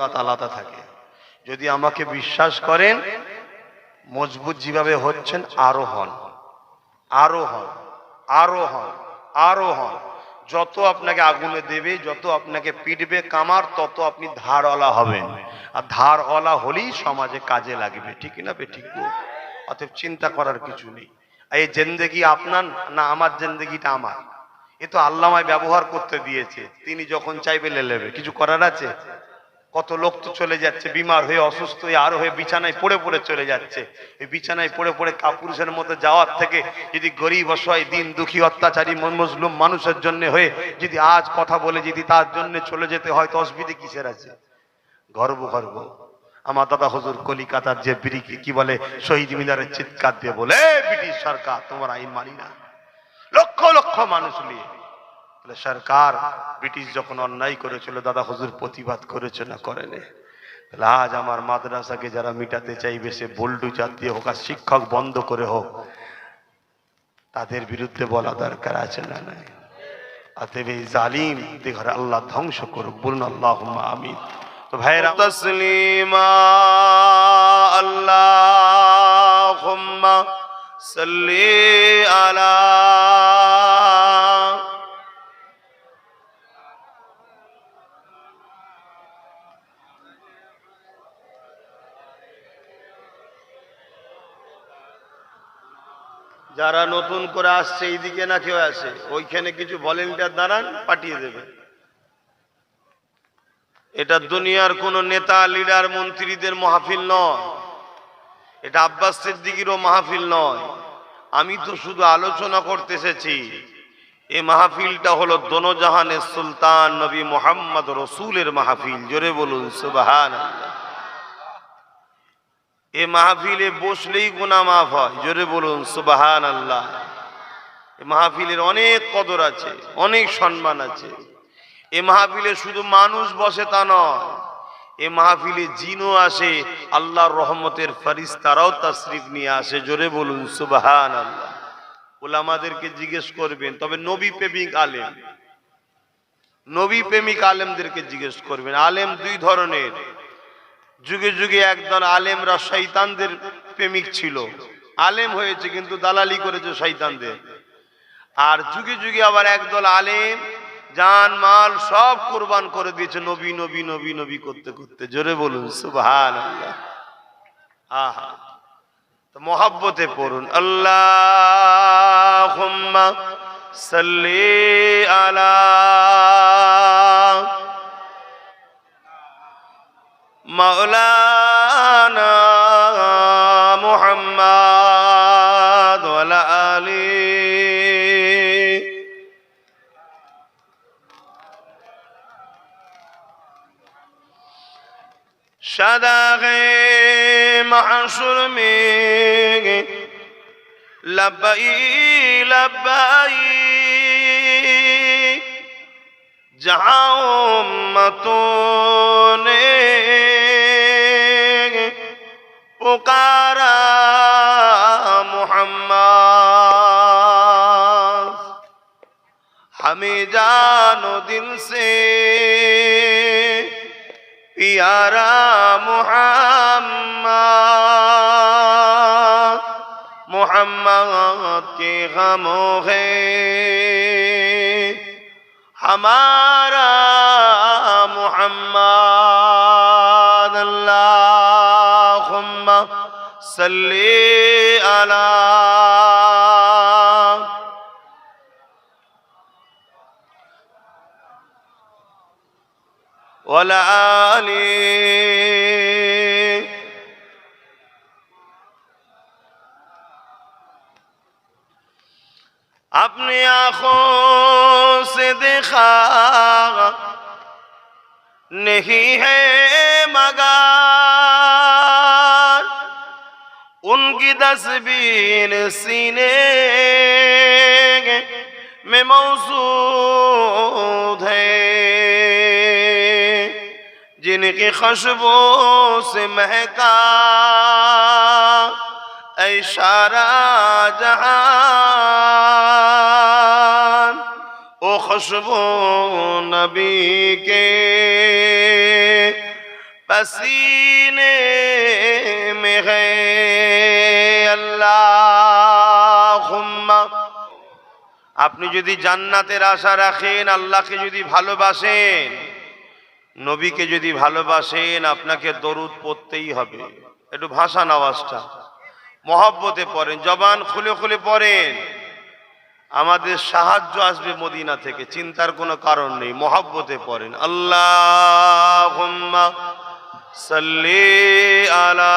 আলাদা থাকে। যদি আমাকে বিশ্বাস করেন, মজবুত যেভাবে হচ্ছেন, আরও হন। আরও হন। আরও হন। আরও হন। যত আপনাকে আগুনে দেবে, যত আপনাকে পিটবে কামার, তত আপনি ধারওয়ালা হবেন। আর ধারওয়ালা হলেই সমাজে কাজে লাগবে। ঠিক না বে, ঠিক? অতএব চিন্তা করার কিছু নেই। এই জেন্দেগি আপনার না আমার জেন্দেগিটা আমার? এ তো আল্লামায় ব্যবহার করতে দিয়েছে। তিনি যখন চাইবে, লে নেবে। কিছু করার আছে? কত লোক তো চলে যাচ্ছে, বিমার হয়ে অসুস্থ হয়ে আরও হয়ে বিছানায় পড়ে পড়ে চলে যাচ্ছে। এই বিছানায় পড়ে পড়ে কাপুরুষের মতো যাওয়ার থেকে যদি গরিব অসহায়, দিন দুঃখী, অত্যাচারী মজলুম মানুষের জন্য হয়ে যদি আজ কথা বলে যদি তার জন্য চলে যেতে হয়, তো অসুবিধে কিসের আছে? গর্ব গর্ব। আমার দাদা হুজুর কলিকাতার যে বিড়ি কি বলে, শহীদ মিনারের চিৎকার দিয়ে বলে ব্রিটিশ সরকার, তোমার আইন মানি না। লক্ষ লক্ষ মানুষ নিয়ে। সরকার ব্রিটিশ যখন অন্যায় করেছিল, দাদা হুজুর প্রতিবাদ করেছে না করেনি? তাহলে আজ আমার মাদ্রাসাকে যারা মিটাতে চাইবে, সে বল্ডু জাতীয় হোক আর শিক্ষক বন্ধ করে হোক, তাদের বিরুদ্ধে বলা দরকার আছে না নাই? অতএব এই জালিম ঘরে আল্লাহ ধ্বংস করুক, বলুন আল্লাহ আমিন। তো ভাইরা তসলিমা আল্লাহ সাল্লি আলা যারা নতুন করে আসছে, এইদিকে না কেউ আসে ওইখানে কিছু ভলেন্টিয়ার দাঁড়ান, পাঠিয়ে দেবে। এটা দুনিয়ার কোন নেতা লিডার মন্ত্রীদের মাহফিল নয়। এটা আব্বাস সিদ্দিকিরও মাহফিল নয়। আমি তো শুধু আলোচনা করতে এসেছি। এই মাহফিলটা হলো দোনোজাহানের সুলতান নবী মোহাম্মদ রসুলের মাহফিল। জোরে বলুন সুবাহান এ মাহফিলে বসলেই গুনা মাফ হয়। জোরে বলুন সুবাহান আল্লাহ এ মাহফিলের অনেক কদর আছে, অনেক সম্মান আছে। এ মাহফিলে শুধু মানুষ বসে তা নয়, এ মাহফিলে জিনও আসে, আল্লাহর রহমতের ফারিস তারাও তাশরিফ নিয়ে আসে। জোরে বলুন সুবাহান আল্লাহ ওলামাদেরকে জিজ্ঞেস করবেন, তবে নবী প্রেমিক আলেম। নবী প্রেমিক আলেমদেরকে জিজ্ঞেস করবেন, আলেম দুই ধরনের। যুগে যুগে একদল আলেমরা শৈতানদের প্রেমিক ছিল। আলেম হয়েছে কিন্তু দালালি করেছে শৈতানদের আর যুগে যুগে আবার একদল আলেম জান, মাল সব কোরবান করে দিয়েছে নবী নবী নবী নবী করতে করতে। জোরে বলুন আল্লাহ আহা। তো মহাব্বতে পড়ুন আল্লাহ সাল্লি আলা মৌলানা মোহাম্মদ আলী। সাদাগে মাসুর মেঘে লাবাই লাবাই जहां मतों ने जानो दिल से प्यारा मोहम्मद मोहम्मद के गमों है हमारा मोहम्मद अल्लाहुम्मा सल्ली अला والعالي اپنی آنکھوں سے دیکھا نہیں ہے مگر ان کی تصویر سینے میں موضوع जिनकी खुशबू से महका इशारा जहान ओ खुशबू नबी के पसीने में है अल्लाहुम्मा আপনি যদি জান্নাতের আশা রাখেন আল্লাহকে যদি ভালোবাসেন নবীকে যদি ভালোবাসেন, আপনাকে দরুদ পড়তেই হবে। একটু ভাষা আওয়াজটা মহব্বতে পড়েন, জবান খুলে খুলে পড়েন। আমাদের সাহায্য আসবে মদিনা থেকে, চিন্তার কোনো কারণ নেই, মহাব্বতে পড়েন। আল্লাহ সাল্লি আলা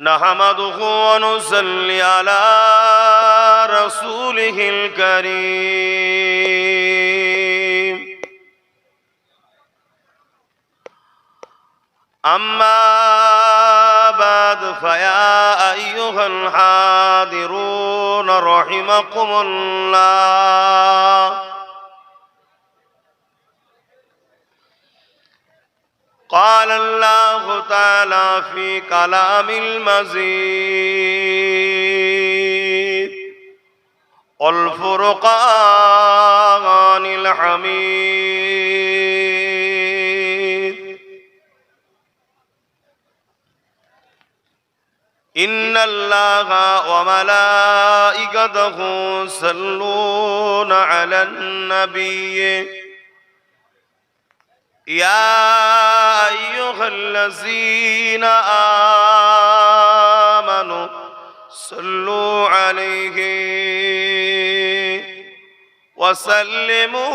نحمده ونصلي على رسوله الكريم أما بعد فيا أيها الحاضرون رحمكم الله قال الله تعالى في كلام المزيد والفرقان الحميد إن الله وملائكته يصلون على النبي يا الذين آمنوا صلوا عليه وسلموا